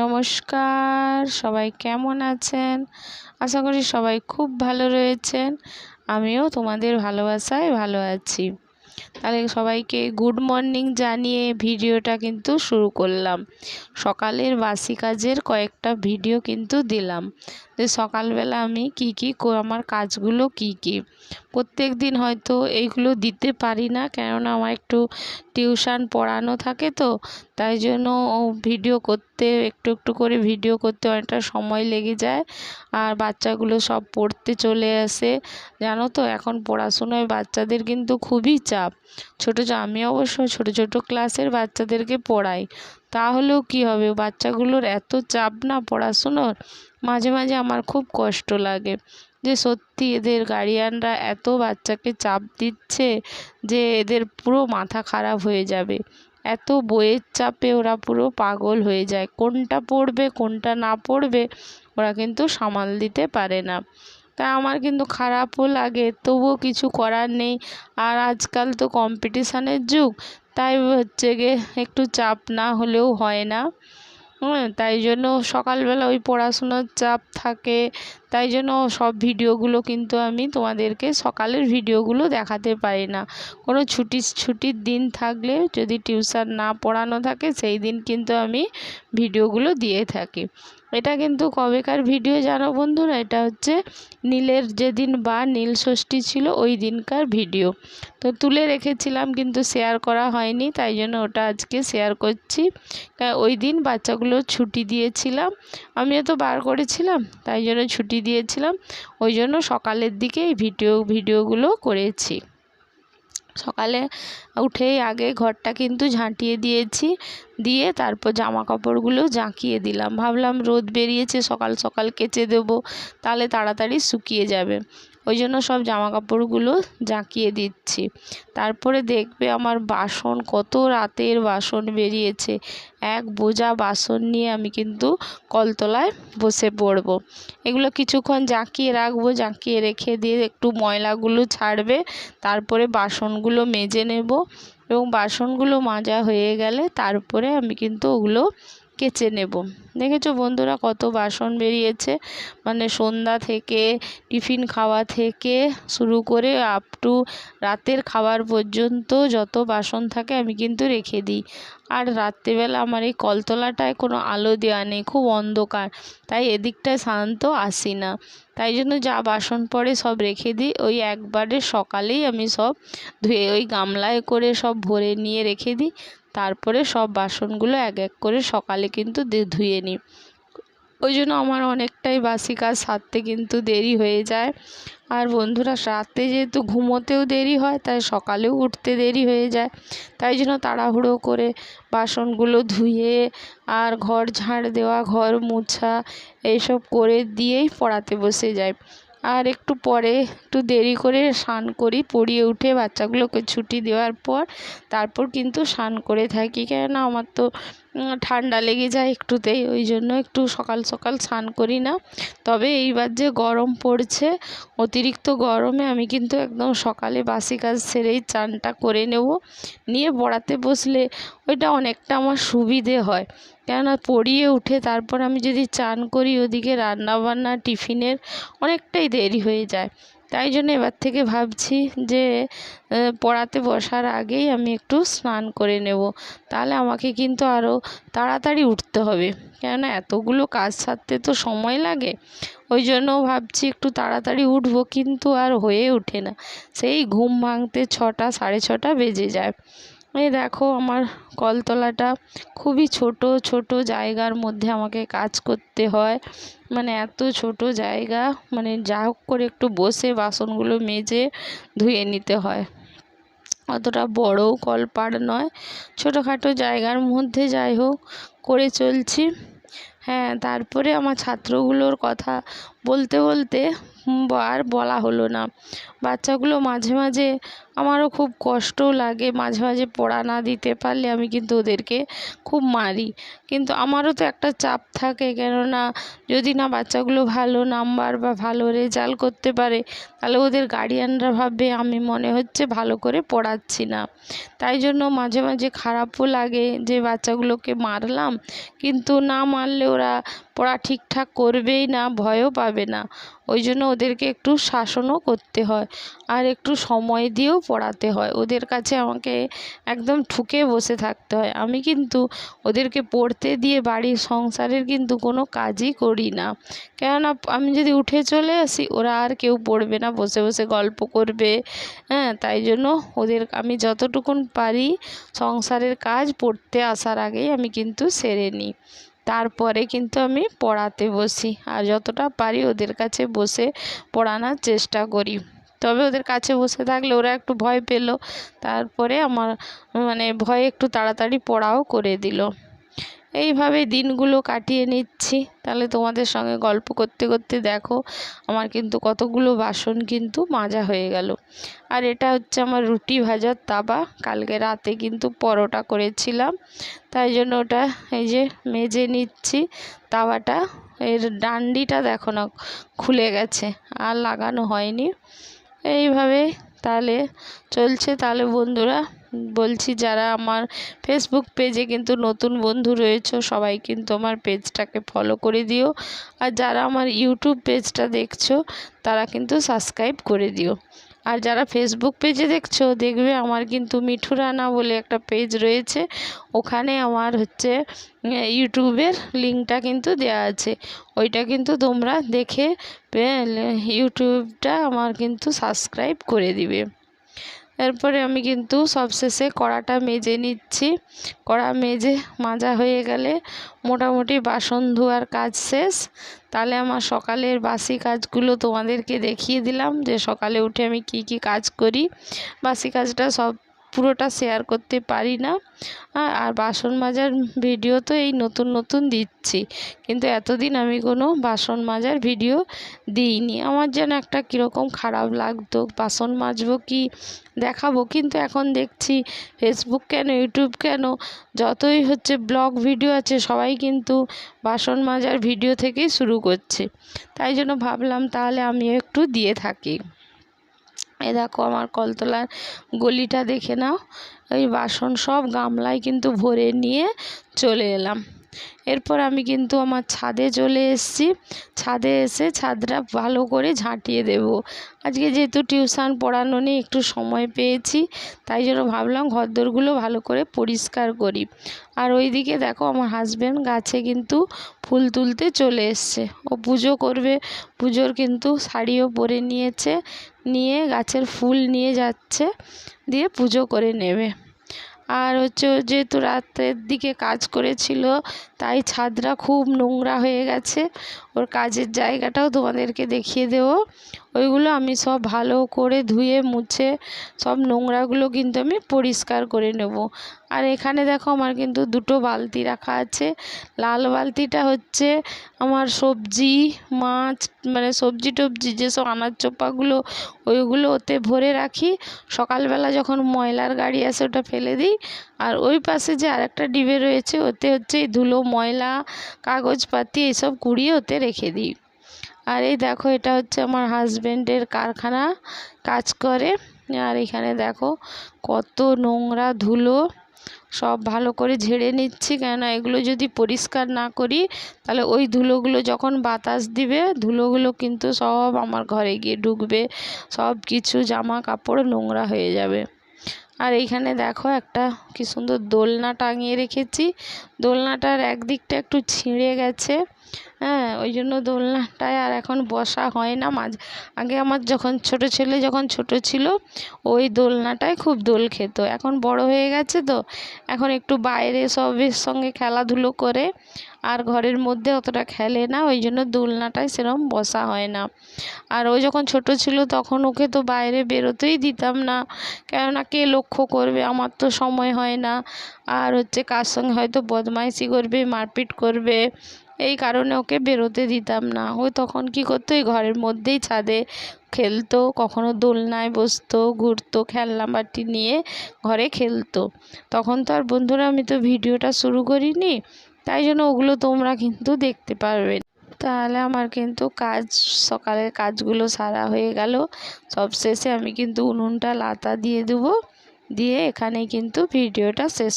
নমস্কার, সবাই কেমন আছেন? আশা করি সবাই খুব ভালো রয়েছেন। আমিও তোমাদের ভালোবাসায় ভালো আছি। তাহলে সবাইকে গুড মর্নিং জানিয়ে ভিডিওটা কিন্তু শুরু করলাম। সকালের বাসি কাজের কয়েকটা ভিডিও কিন্তু দিলাম। যে সকালবেলা আমি কি কি আমার কাজগুলো কি কি? প্রত্যেক দিন হয়তো এইগুলো দিতে পারি না, কেননা আমার একটু টিউশন পড়ানো থাকে তো, তাই জন্য ভিডিও করতে একটু একটু করে ভিডিও করতে অনেকটা সময় লেগে যায়। আর বাচ্চাগুলো সব পড়তে চলে আসে। জানো তো, এখন পড়াশোনায় বাচ্চাদের কিন্তু খুবই চাপ। ছোটো আমি অবশ্য ছোট ছোট ক্লাসের বাচ্চাদেরকে পড়াই। তাহলেও কি হবে? বাচ্চাগুলোর এত চাপ না পড়াশুনোর? মাঝে মাঝে আমার খুব কষ্ট লাগে যে সত্যি এদের গার্ডিয়ানরা এত বাচ্চাকে চাপ দিচ্ছে যে এদের পুরো মাথা খারাপ হয়ে যাবে। এত বইয়ের চাপে ওরা পুরো পাগল হয়ে যায়। কোনটা পড়বে, কোনটা না পড়বে, ওরা কিন্তু সামাল দিতে পারে না। তাই আমার কিন্তু খারাপও লাগে, তবুও কিছু করার নেই। আর আজকাল তো কম্পিটিশানের যুগ, তাই হচ্ছে গিয়ে একটু চাপ না হলেও হয় না। হ্যাঁ তাই জন্য সকালবেলা ওই পড়াশোনার চাপ থাকে। তাই জন্য সব ভিডিওগুলো কিন্তু আমি তোমাদেরকে সকালের ভিডিওগুলো দেখাতে পারি না। কোনো ছুটি, ছুটির দিন থাকলে যদি টিউশন না পড়ানো থাকে, সেই দিন কিন্তু আমি ভিডিওগুলো দিয়ে থাকি। এটা কিন্তু কবেকার ভিডিও জানো বন্ধুরা, এটা হচ্ছে নীলের যেদিন বা নীল ষষ্ঠী ছিল ওই দিনকার ভিডিও। তো তুলে রেখেছিলাম কিন্তু শেয়ার করা হয়নি, তাই জন্য ওটা আজকে শেয়ার করছি। ওই দিন বাচ্চাগুলো ছুটি দিয়েছিলাম, আমিও তো বার করেছিলাম, তাই জন্য ছুটি দিয়েছিলাম। ওই জন্য সকালের দিকে এই ভিডিও, ভিডিওগুলো করেছি। সকালে উঠেই আগে ঘরটা কিন্তু ঝাঁটিয়ে দিয়েছি, দিয়ে তারপর জামা কাপড়গুলো জাঁকিয়ে দিলাম। ভাবলাম রোদ বেরিয়েছে, সকাল সকাল কেচে দেবো, তাহলে তাড়াতাড়ি শুকিয়ে যাবে। ওই জন্য সব জামা কাপড়গুলো জাঁকিয়ে দিচ্ছি। তারপরে দেখবে আমার বাসন কত রাতের বাসন বেরিয়েছে। এক বোঝা বাসন নিয়ে আমি কিন্তু কলতলায় বসে পড়ব। এগুলো কিছুক্ষণ জাঁকিয়ে রাখব, জাঁকিয়ে রেখে দিয়ে একটু ময়লাগুলো ছাড়বে, তারপরে বাসনগুলো মেজে নেব। এবং বাসনগুলো মাজা হয়ে গেলে তারপরে আমি কিন্তু ওগুলো কেচে নেব। দেখেছ বন্ধুরা কত বাসন বেরিয়েছে? মানে সন্ধ্যা থেকে, টিফিন খাওয়া থেকে শুরু করে আপ টু রাতের খাবার পর্যন্ত যত বাসন থাকে আমি কিন্তু রেখে দিই। আর রাত্রেবেলা আমার এই কলতলাটায় কোনো আলো দেওয়া নেই, খুব অন্ধকার। তাই এদিকটায় সাধারণত আসি না। তাই জন্য যা বাসন পড়ে সব রেখে দিই। ওই একবারে সকালেই আমি সব ধুয়ে, ওই গামলায় করে সব ভরে নিয়ে রেখে দিই। তারপরে সব বাসনগুলো এক এক করে সকালে কিন্তু ধুয়ে নিই ওই জন্য আমার অনেকটাই বাসি কাজ সারতে কিন্তু দেরি হয়ে যায়। আর বন্ধুরা, রাতে যেহেতু ঘুমোতেও দেরি হয়, তাই সকালেও উঠতে দেরি হয়ে যায়। তাই জন্য তাড়াহুড়ো করে বাসনগুলো ধুয়ে আর ঘর ঝাড় দেওয়া, ঘর মোছা, এইসব করে দিয়েই পড়াতে বসে যায় আর একটু পরে একটু দেরি করে স্নান করি, পড়িয়ে উঠে বাচ্চাগুলোকে ছুটি দেওয়ার পর, তারপর কিন্তু স্নান করে থাকি। কেননা আমার তো ঠান্ডা লেগে যায় একটুতেই, ওই জন্য একটু সকাল সকাল স্নান করি না। তবে এইবার যে গরম পড়ছে, অতিরিক্ত গরমে আমি কিন্তু একদম সকালে বাসি কাজ সেরেই চানটা করে নেব। নিয়ে পড়াতে বসলে ওইটা অনেকটা আমার সুবিধে হয়। কেননা পড়িয়ে উঠে তারপর আমি যদি চান করি, ওদিকে রান্নাবান্না, টিফিনের অনেকটাই দেরি হয়ে যায়। তাই জন্য এবার থেকে ভাবছি যে পড়াতে বসার আগেই আমি একটু স্নান করে নেব। তাহলে আমাকে কিন্তু আরও তাড়াতাড়ি উঠতে হবে। কেননা এতগুলো কাজ সারতে তো সময় লাগে। ওই জন্য ভাবছি একটু তাড়াতাড়ি উঠবো, কিন্তু আর হয়ে ওঠে না। সেই ঘুম ভাঙতে ছটা, সাড়ে ছটা বেজে যায়। এই দেখো আমার কলতলাটা খুবই ছোট ছোট জায়গার মধ্যে আমাকে কাজ করতে হয়। মানে এত ছোট জায়গা মানে যা হোক করে একটু বসে বাসনগুলো মেজে ধুয়ে নিতে হয়। অতটা বড়ও কলপাড় নয়, ছোটোখাটো জায়গার মধ্যে যাই হোক করে চলছি। হ্যাঁ তারপরে আমার ছাত্রগুলোর কথা বলতে বলতে আর বলা হলো না। বাচ্চাগুলো মাঝে মাঝে আমারও খুব কষ্টও লাগে, মাঝে মাঝে পড়া না দিতে পারলে আমি কিন্তু ওদেরকে খুব মারি। কিন্তু আমারও তো একটা চাপ থাকে, কেননা যদি না বাচ্চাগুলো ভালো নাম্বার বা ভালো রেজাল্ট করতে পারে, তাহলে ওদের গার্ডিয়ানরা ভাববে, আমি মনে হচ্ছে ভালো করে পড়াচ্ছি না। তাই জন্য মাঝে মাঝে খারাপও লাগে যে বাচ্চাগুলোকে মারলাম, কিন্তু না মারলে ওরা পড়া ঠিকঠাক করবেই না, ভয়ও পাবে না। ওই জন্য ওদেরকে একটু শাসনও করতে হয় আর একটু সময় দিয়েও পড়াতে হয়। ওদের কাছে আমাকে একদম ঠুকে বসে থাকতে হয়। আমি কিন্তু ওদেরকে পড়তে দিয়ে বাড়ির সংসারের কিন্তু কোনো কাজই করি না। কেননা আমি যদি উঠে চলে আসি, ওরা আর কেউ পড়বে না, বসে বসে গল্প করবে। হ্যাঁ তাই জন্য ওদের আমি যতটুকুন পারি সংসারের কাজ পড়তে আসার আগেই আমি কিন্তু সেরে নিই। তারপরে কিন্তু আমি পড়াতে বসি। আর যতটা পারি ওদের কাছে বসে পড়ানোর চেষ্টা করি। তবে ওদের কাছে বসে থাকলে ওরা একটু ভয় পেল। তারপরে আমার মানে ভয়ে একটু তাড়াতাড়ি পড়াও করে দিল। এইভাবে দিনগুলো কাটিয়ে নিচ্ছি। তাহলে তোমাদের সঙ্গে গল্প করতে করতে দেখো, আমার কিন্তু কতগুলো বাসন কিন্তু মাজা হয়ে গেল। আর এটা হচ্ছে আমার রুটি ভাজার তাবা। কালকে রাতে কিন্তু পরোটা করেছিলাম। তাই জন্য ওটা এই যে মেজে নিচ্ছি। তাওয়াটা, এর ডান্ডিটা দেখো না, খুলে গেছে, আর লাগানো হয়নি। এইভাবে তাহলে চলছে। তাহলে বন্ধুরা বলছি, যারা আমার ফেসবুক পেজে কিন্তু নতুন বন্ধু রয়েছে, সবাই কিন্তু আমার পেজটাকে ফলো করে দিও। আর যারা আমার ইউটিউব পেজটা দেখছ, তারা কিন্তু সাবস্ক্রাইব করে দিও। আর যারা ফেসবুক পেজে দেখছ, দেখবে আমার কিন্তু মিঠু রানা বলে একটা পেজ রয়েছে। ওখানে আমার হচ্ছে ইউটিউবের লিঙ্কটা কিন্তু দেওয়া আছে। ওইটা কিন্তু তোমরা দেখে ইউটিউবটা আমার কিন্তু সাবস্ক্রাইব করে দিবে। এরপরে আমি কিন্তু সবশেষে কড়াটা মেজে নিচ্ছি। কড়া মেজে মাজা হয়ে গেলে মোটামুটি বাসন ধোয়ার কাজ শেষ। তাহলে আমার সকালের বাসি কাজগুলো তোমাদেরকে দেখিয়ে দিলাম যে সকালে উঠে আমি কি কি কাজ করি। বাসি কাজটা সব পুরোটা শেয়ার করতে পারি না। আর বাসন মাজার ভিডিও তো এই নতুন নতুন দিচ্ছি। কিন্তু এতদিন আমি কোনো বাসন মাজার ভিডিও দিইনি। আমার যেন একটা কীরকম খারাপ লাগতো। বাসন মাজবো কি, দেখাবো? কিন্তু এখন দেখছি ফেসবুক কেন ইউটিউব কেন, যতই হচ্ছে ব্লগ ভিডিও আছে, সবাই কিন্তু বাসন মাজার ভিডিও থেকেই শুরু করছে। তাই জন্য ভাবলাম তাহলে আমিও একটু দিয়ে থাকি। এ দেখো আমার কলতলার গলিটা দেখে নাও। ওই বাসন সব গামলায় কিন্তু ভরে নিয়ে চলে এলাম। এরপর আমি কিন্তু আমার ছাদে চলে এসেছি। ছাদে এসে ছাদটা ভালো করে ঝাঁটিয়ে দেব। আজকে যেহেতু টিউশন পড়ানো নিয়ে একটু সময় পেয়েছি, তাই জন্য ভাবলাম ঘরদোরগুলো ভালো করে পরিষ্কার করি। আর ওইদিকে দেখো আমার হাজব্যান্ড গাছে কিন্তু ফুল তুলতে চলে এসছে। ও পুজো করবে। পুজোর কিন্তু শাড়িও পরে নিয়েছে। নিয়ে গাছের ফুল নিয়ে যাচ্ছে, দিয়ে পুজো করে নেবে। আর হচ্ছে যেহেতু রাতের দিকে কাজ করেছিল তাই ছাদটা খুব নোংরা হয়ে গেছে। ওর কাজের জায়গাটাও তোমাদেরকে দেখিয়ে দেবো। ওইগুলো আমি সব ভালো করে ধুয়ে, মুছে সব নোংরাগুলো কিন্তু আমি পরিষ্কার করে নেব। আর এখানে দেখো আমার কিন্তু দুটো বালতি রাখা আছে। লাল বালতিটা হচ্ছে আমার সবজি, মাছ মানে সবজি টবজি যেসব আনাজ চোপাগুলো, ওইগুলো ওতে ভরে রাখি। সকালবেলা যখন ময়লার গাড়ি আসে ওটা ফেলে দিই। আর ওই পাশে যে আরেকটা ডিবে রয়েছে, ওতে হচ্ছে এই ধুলো ময়লা, কাগজপাতি এইসব কুড়িয়ে ওতে রেখে দিই। আর এই দেখো, এটা হচ্ছে আমার হাজব্যান্ডের কারখানা কাজ করে। আর এখানে দেখো, কত নোংরা ধুলো, সব ভালো করে ঝেড়ে নিচ্ছি। কেননা এগুলো যদি পরিষ্কার না করি, তাহলে ওই ধুলোগুলো যখন বাতাস দিবে, ধুলোগুলো কিন্তু সব আমার ঘরে গিয়ে ঢুকবে, সব কিছু জামা কাপড় নোংরা হয়ে যাবে। আর এইখানে দেখো একটা কি সুন্দর দোলনা টাঙিয়ে রেখেছি। দোলনাটার একদিকটা একটু ছিঁড়ে গেছে। হ্যাঁ ওই জন্য দোলনাটায় আর এখন বসা হয় না। মাঝ, আগে আমার যখন ছোট ছেলে যখন ছোট ছিল, ওই দোলনাটায় খুব দোল খেত। এখন বড় হয়ে গেছে তো, এখন একটু বাইরে সবের সঙ্গে খেলাধুলো করে, আর ঘরের মধ্যে অতটা খেলে না, ওই জন্য দোলনাটায় সেরকম বসা হয় না। আর ও যখন ছোট ছিল তখন ওকে তো বাইরে বেরোতেই দিতাম না, কেননা কে লক্ষ্য করবে? আমার তো সময় হয় না। আর হচ্ছে কার সঙ্গে হয়তো বদমাইশি করবে, মারপিট করবে এই কারণে ওকে বেরোতে দিতাম না। ও তখন কি করতো, এই ঘরের মধ্যেই ছাদে খেলতো, কখনো দোলনায় বসতো, ঘুরতো, খেলনা বাটি নিয়ে ঘরে খেলতো। তখন তো আর বন্ধুরা, আমি তো ভিডিওটা শুরু করিনি, তাই জন্য ওগুলো তোমরা কিন্তু দেখতে পারবে। তাহলে আমার কিন্তু কাজ, সকালের কাজগুলো সারা হয়ে গেল। সব শেষে আমি কিন্তু উনুনটা, লাতা দিয়ে দেবো, দিয়ে এখানেই কিন্তু ভিডিওটা শেষ